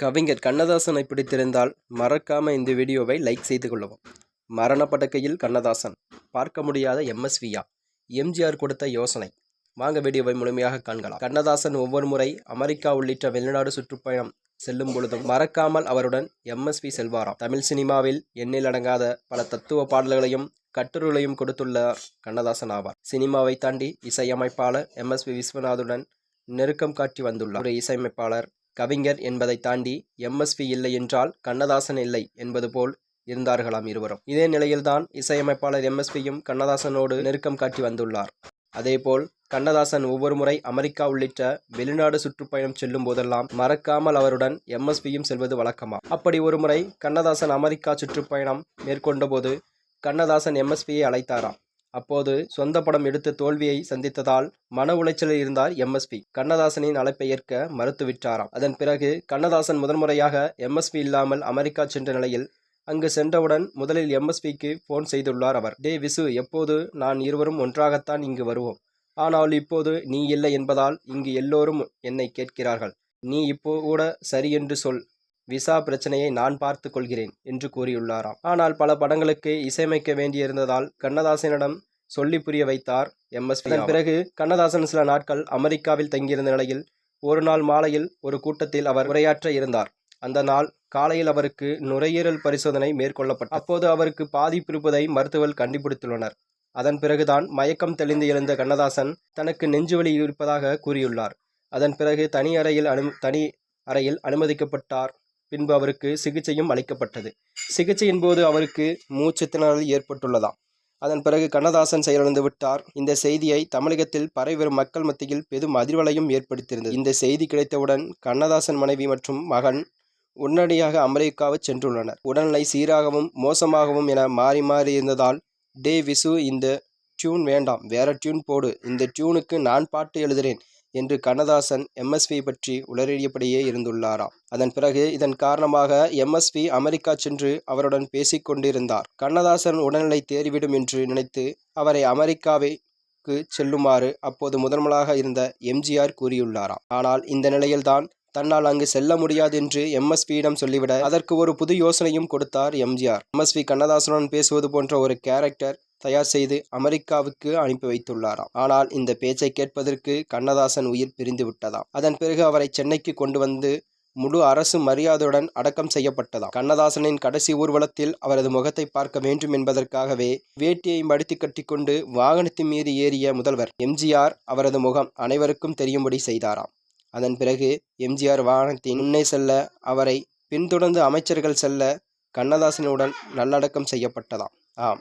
கவிஞர் கண்ணதாசனை பிடித்திருந்தால் மறக்காம இந்த வீடியோவை லைக் செய்து கொள்ளவும். மரண படுக்கையில் கண்ணதாசன் பார்க்க முடியாத எம்எஸ்வியா எம்ஜிஆர் கொடுத்த யோசனை. வாங்க வீடியோவை முழுமையாக காண்கலாம். கண்ணதாசன் ஒவ்வொரு முறை அமெரிக்கா உள்ளிட்ட வெளிநாடு சுற்றுப்பயணம் செல்லும் பொழுதும் மறக்காமல் அவருடன் எம்எஸ்வி செல்வாராம். தமிழ் சினிமாவில் எண்ணில் அடங்காத பல தத்துவ பாடல்களையும் கட்டுரைகளையும் கொடுத்துள்ளார் கண்ணதாசன் ஆவார். சினிமாவை தாண்டி இசையமைப்பாளர் எம்எஸ்வி விஸ்வநாதுடன் நெருக்கம் காட்டி வந்துள்ளார். ஒரு இசையமைப்பாளர் கவிஞர் என்பதை தாண்டி எம்எஸ்வி இல்லை என்றால் கண்ணதாசன் இல்லை என்பது போல் இருந்தார்களாம் இருவரும். இதே நிலையில்தான் இசையமைப்பாளர் எம்எஸ்பியும் கண்ணதாசனோடு நெருக்கம் காட்டி வந்துள்ளார். அதேபோல் கண்ணதாசன் ஒவ்வொரு முறை அமெரிக்கா உள்ளிட்ட வெளிநாடு சுற்றுப்பயணம் செல்லும் போதெல்லாம் மறக்காமல் அவருடன் எம்எஸ்பியும் செல்வது வழக்கமா? அப்படி ஒரு முறை கண்ணதாசன் அமெரிக்கா சுற்றுப்பயணம் மேற்கொண்டபோது கண்ணதாசன் எம்எஸ்பியை அழைத்தாராம். அப்போது சொந்த படம் எடுத்து தோல்வியை சந்தித்ததால் மன உளைச்சலில் இருந்தார் எம்எஸ்பி. கண்ணதாசனின் அழைப்பை ஏற்க மறுத்துவிட்டாராம். அதன் பிறகு கண்ணதாசன் முதன்முறையாக எம்எஸ்பி இல்லாமல் அமெரிக்கா சென்ற நிலையில் அங்கு சென்றவுடன் முதலில் எம்எஸ்பிக்கு போன் செய்துள்ளார் அவர். டே விசு எப்போது நான் இருவரும் ஒன்றாகத்தான் இங்கு வருவோம். ஆனால் இப்போது நீ இல்லை என்பதால் இங்கு எல்லோரும் என்னை கேட்கிறார்கள். நீ இப்போ கூட சரி என்று சொல். விசா பிரச்சனையை நான் பார்த்து கொள்கிறேன் என்று கூறியுள்ளாராம். ஆனால் பல படங்களுக்கு இசையமைக்க வேண்டியிருந்ததால் கண்ணதாசனிடம் சொல்லி புரிய வைத்தார் எம்எஸ்வி அதன் பிறகு கண்ணதாசன் சில நாட்கள் அமெரிக்காவில் தங்கியிருந்த நிலையில் ஒரு நாள் மாலையில் ஒரு கூட்டத்தில் அவர் உரையாற்ற இருந்தார். அந்த நாள் காலையில் அவருக்கு நுரையீரல் பரிசோதனை மேற்கொள்ளப்பட்டது. அப்போது அவருக்கு பாதிப்பு இருப்பதை மருத்துவர்கள் கண்டுபிடித்துள்ளனர். அதன் பிறகுதான் மயக்கம் தெளிந்து எழுந்த கண்ணதாசன் தனக்கு நெஞ்சுவலி இருப்பதாக கூறியுள்ளார். அதன் பிறகு தனி அறையில் அனு தனி அறையில் அனுமதிக்கப்பட்டார். பின்பு அவருக்கு சிகிச்சையும் அளிக்கப்பட்டது. சிகிச்சையின் போது அவருக்கு மூச்சு திணறல் ஏற்பட்டுள்ளதாம். அதன் பிறகு கண்ணதாசன் செயலிழந்து விட்டார். இந்த செய்தியை தமிழகத்தில் பரவிவரும் மக்கள் மத்தியில் பெரும் அதிர்வலையும் ஏற்படுத்தியிருந்தது. இந்த செய்தி கிடைத்தவுடன் கண்ணதாசன் மனைவி மற்றும் மகன் உடனடியாக அமெரிக்காவை சென்றுள்ளனர். உடல்நிலை சீராகவும் மோசமாகவும் என மாறி மாறி இருந்ததால் டே விசு இந்த டியூன் வேண்டாம் வேற டியூன் போடு இந்த டியூனுக்கு நான் பாட்டு எழுதுகிறேன் என்று கண்ணதாசன் எம்எஸ்வி பற்றி உளறியபடியே இருந்துள்ளாராம். அதன் பிறகு இதன் காரணமாக எம்எஸ்வி அமெரிக்கா சென்று அவருடன் பேசிக் கொண்டிருந்தார். கண்ணதாசன் உடல்நிலை தேறிவிடும் என்று நினைத்து அவரை அமெரிக்காவை செல்லுமாறு அப்போது முதன்முதலாக இருந்த எம்ஜிஆர் கூறியுள்ளாராம். ஆனால் இந்த நிலையில்தான் தன்னால் அங்கு செல்ல முடியாது என்று எம்எஸ்பியிடம் சொல்லிவிட அதற்கு ஒரு புது யோசனையும் கொடுத்தார் எம்ஜிஆர் எம்எஸ்வி கண்ணதாசனுடன் பேசுவது போன்ற ஒரு கேரக்டர் தயார் செய்து அமெரிக்காவுக்கு அனுப்பி வைத்துள்ளாராம். ஆனால் இந்த பேச்சை கேட்பதற்கு கண்ணதாசன் உயிர் பிரிந்து விட்டதாம். அதன் பிறகு அவரை சென்னைக்கு கொண்டு வந்து முழு அரசு மரியாதையுடன் அடக்கம் செய்யப்பட்டதாம். கண்ணதாசனின் கடைசி ஊர்வலத்தில் அவரது முகத்தை பார்க்க வேண்டும் என்பதற்காகவே வேட்டியை மடித்து கட்டிக்கொண்டு வாகனத்தின் மீது ஏறிய முதல்வர் எம்ஜிஆர் அவரது முகம் அனைவருக்கும் தெரியும்படி செய்தாராம். அதன் பிறகு எம்ஜிஆர் வாகனத்தின் முன்னே செல்ல அவரை பின்தொடர்ந்து அமைச்சர்கள் செல்ல கண்ணதாசனுடன் நல்லடக்கம் செய்யப்பட்டதாம். ஆம்.